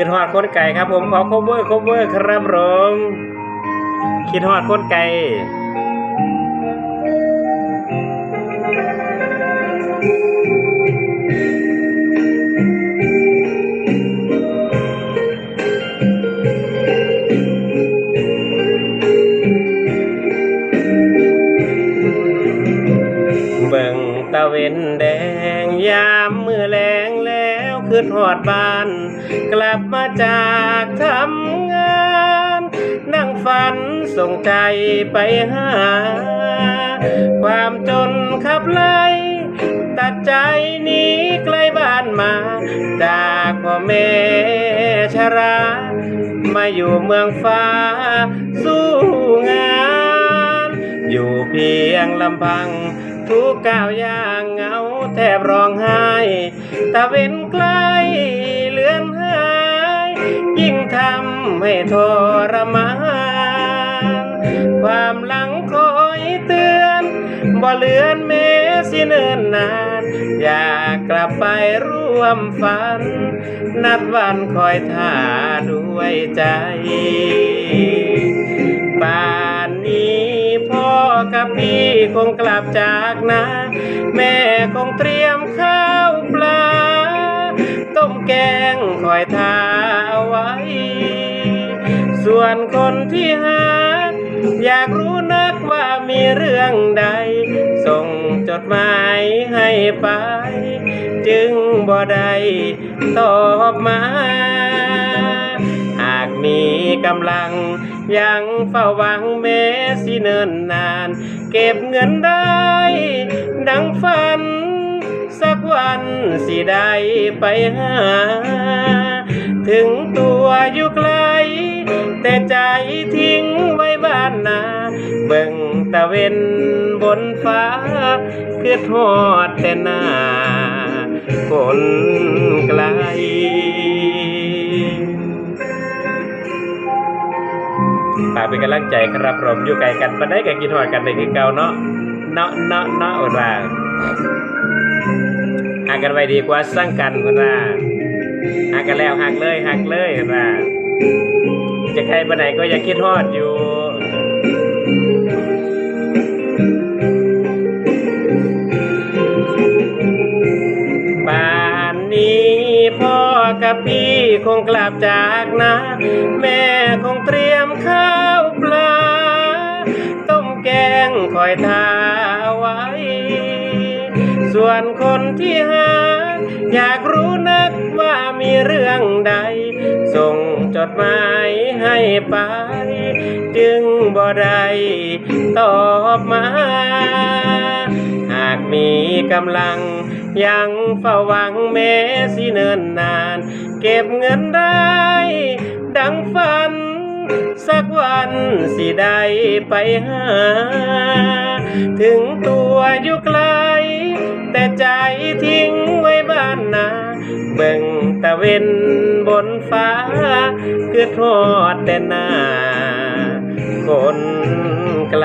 ขึ้นฮอดคนไก่ครับผมขอคบเวอร์คบเวอร์ครับผมคิดฮอดคนไก่เบิ่งตะเวนแดงยามมือแลงแล้ว ขึ้นหอดบ้าน กลับมาจากทำงาน นั่งฝันส่งใจไปหา ความจนขับไล่ตัดใจหนีไกลบ้านมา จากพ่อแม่ชรา มาอยู่เมืองฟ้า สู้งาน อยู่เพียงลำพังทุกก้าวย่างเหงา แทบร้องไห้ตะเว้นใกล้เลือนหาย ยิ่งทำให้ทรมาน ความหลังคอยเตือนบ่เลือนเมสิเนิ่นนาน อยากกลับไปร่วมฝัน นัดวันคอยท่าด้วยใจป่า กับพี่คงกลับจากนา แม่คงเตรียมข้าวปลา ต้มแกงคอยทาเอาไว้ ส่วนคนที่หา อยากรู้นักว่ามีเรื่องใด ส่งจดหมายให้ไป จึงบ่ได้ตอบมา หากมีกำลัง ยังเฝ้าหวังแม้สิเนิ่นนาน เก็บเงินได้ ดังฝัน สักวันสิได้ไปหา ถึงตัวอยู่ไกล แต่ใจทิ้งไว้บ้านนา เบิ่งตะเวนบนฟ้า คือทอดแต่หน้าคนไกล ฝากเป็นกำลังใจครับผมอยู่ไกลกันมาได้กันกินหอดกันในคือเก่าเนาะเนาะเนาะเนาะอดว่าหากกันไว้ดีกว่าสร้างกันคนว่าหากกันแล้วหักเลยหักเลยคนว่าจะใครไปไหนก็ยังคิดฮอดอยู่ป่านนี้พ่อกับพี่คงกลับจากนาแม่ อยทาไว้ ส่วนคนที่หา อยากรู้นักว่ามีเรื่องใด ส่งจดหมายให้ไป จึงบ่ได้ตอบมา หากมีกำลังยังเฝ้าหวังแม้สิเนินนาน เก็บเงินได้ สักวันสิได้ไปหา ถึงตัวอยู่ไกล แต่ใจทิ้งไว้บ้านนาเบิ่งตะเวนบนฟ้า คือทอดแต่หน้าคนไกล